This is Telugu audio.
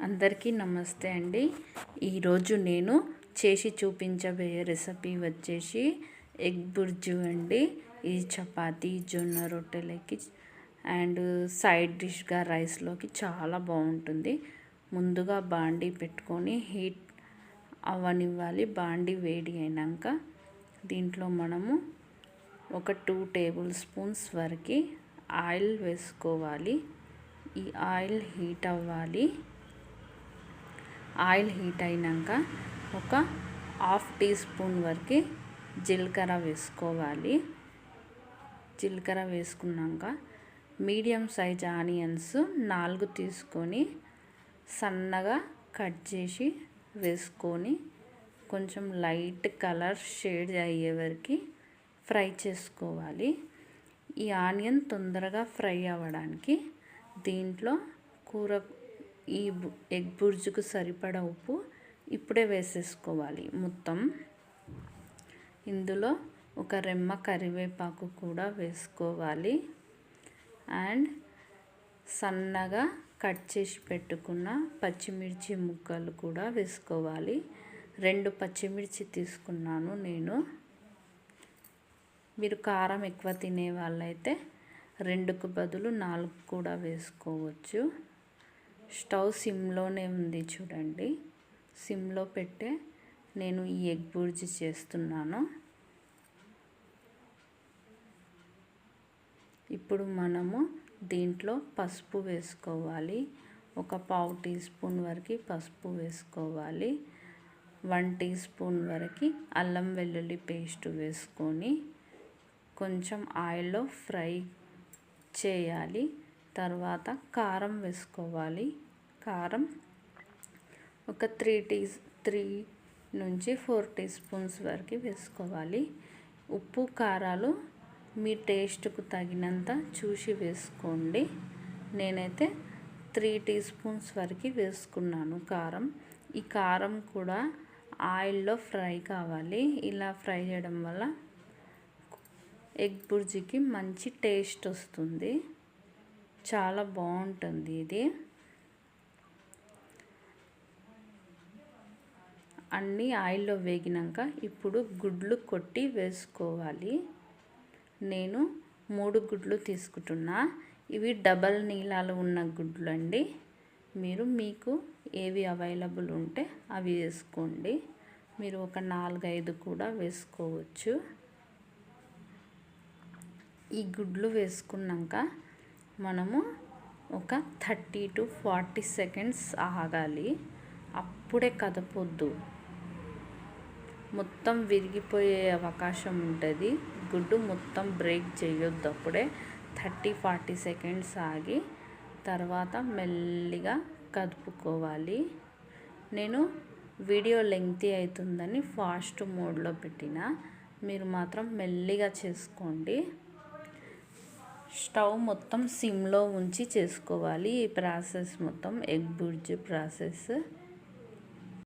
అందరికీ నమస్తే అండి. ఈరోజు నేను చేసి చూపించబోయే రెసిపీ వచ్చేసి ఎగ్ బుర్జు అండి. ఇది చపాతి జొన్న రొట్టెలకి అండ్ సైడ్ డిష్గా రైస్లోకి చాలా బాగుంటుంది. ముందుగా బాండీ పెట్టుకొని హీట్ అవ్వనివ్వాలి బాండీ వేడి అయినాక దీంట్లో మనము ఒక టూ టేబుల్ స్పూన్స్ వరకు ఆయిల్ వేసుకోవాలి. ఈ ఆయిల్ హీట్ అవ్వాలి. ఆయిల్ హీట్ అయినాక ఒక హాఫ్ టీ స్పూన్ వరకు జీలకర్ర వేసుకోవాలి. జీలకర్ర వేసుకున్నాక మీడియం సైజ్ ఆనియన్స్ నాలుగు తీసుకొని సన్నగా కట్ చేసి వేసుకొని కొంచెం లైట్ కలర్ షేడ్ అయ్యే వరకు ఫ్రై చేసుకోవాలి. ఈ ఆనియన్ తొందరగా ఫ్రై అవ్వడానికి దీంట్లో కూర ఈ ఎగ్ బుర్జుకు సరిపడా ఉప్పు ఇప్పుడే వేసేసుకోవాలి మొత్తం. ఇందులో ఒక రెమ్మ కరివేపాకు కూడా వేసుకోవాలి. అండ్ సన్నగా కట్ చేసి పెట్టుకున్న పచ్చిమిర్చి ముక్కలు కూడా వేసుకోవాలి. రెండు పచ్చిమిర్చి తీసుకున్నాను నేను. మీరు కారం ఎక్కువ తినే వాళ్ళైతే రెండుకు బదులు నాలుగు కూడా వేసుకోవచ్చు. స్టవ్ సిమ్లోనే ఉంది చూడండి. సిమ్లో పెట్టే నేను ఈ ఎగ్ బుర్జీ చేస్తున్నాను. ఇప్పుడు మనము దీంట్లో పసుపు వేసుకోవాలి. ఒక పావు టీ స్పూన్ వరకు పసుపు వేసుకోవాలి. వన్ టీ స్పూన్ వరకు అల్లం వెల్లుల్లి పేస్ట్ వేసుకొని కొంచెం ఆయిల్లో ఫ్రై చేయాలి. తర్వాత కారం వేసుకోవాలి. కారం ఒక త్రీ టీ త్రీ నుంచి ఫోర్ టీ స్పూన్స్ వరకు వేసుకోవాలి. ఉప్పు కారాలు మీ టేస్ట్కు తగినంత చూసి వేసుకోండి. నేనైతే త్రీ టీ స్పూన్స్ వరకు వేసుకున్నాను కారం. ఈ కారం కూడా ఆయిల్లో ఫ్రై కావాలి. ఇలా ఫ్రై చేయడం వల్ల ఎగ్ బుర్జీకి మంచి టేస్ట్ వస్తుంది. చాలా బాగుంటుంది ఇది. అన్నీ ఆయిల్లో వేగినాక ఇప్పుడు గుడ్లు కొట్టి వేసుకోవాలి. నేను మూడు గుడ్లు తీసుకుంటున్నా. ఇవి డబల్ నీలాలు ఉన్న గుడ్లు అండి. మీరు మీకు ఏవి అవైలబుల్ ఉంటే అవి వేసుకోండి. మీరు ఒక నాలుగైదు కూడా వేసుకోవచ్చు. ఈ గుడ్లు వేసుకున్నాక మనము ఒక థర్టీ టు ఫార్టీ సెకండ్స్ ఆగాలి. అప్పుడే కదపొద్దు మొత్తం విరిగిపోయే అవకాశం ఉంటుంది. గుడ్డు మొత్తం బ్రేక్ చేయొద్దు అప్పుడే. థర్టీ ఫార్టీ సెకండ్స్ ఆగి తర్వాత మెల్లిగా కదుపుకోవాలి. నేను వీడియో లెంగ్తీ అవుతుందని ఫాస్ట్ మోడ్లో పెట్టిన. మీరు మాత్రం మెల్లిగా చేసుకోండి. స్టవ్ మొత్తం సిమ్లో ఉంచి చేసుకోవాలి. ఈ ప్రాసెస్ మొత్తం ఎగ్ బుర్జీ ప్రాసెస్.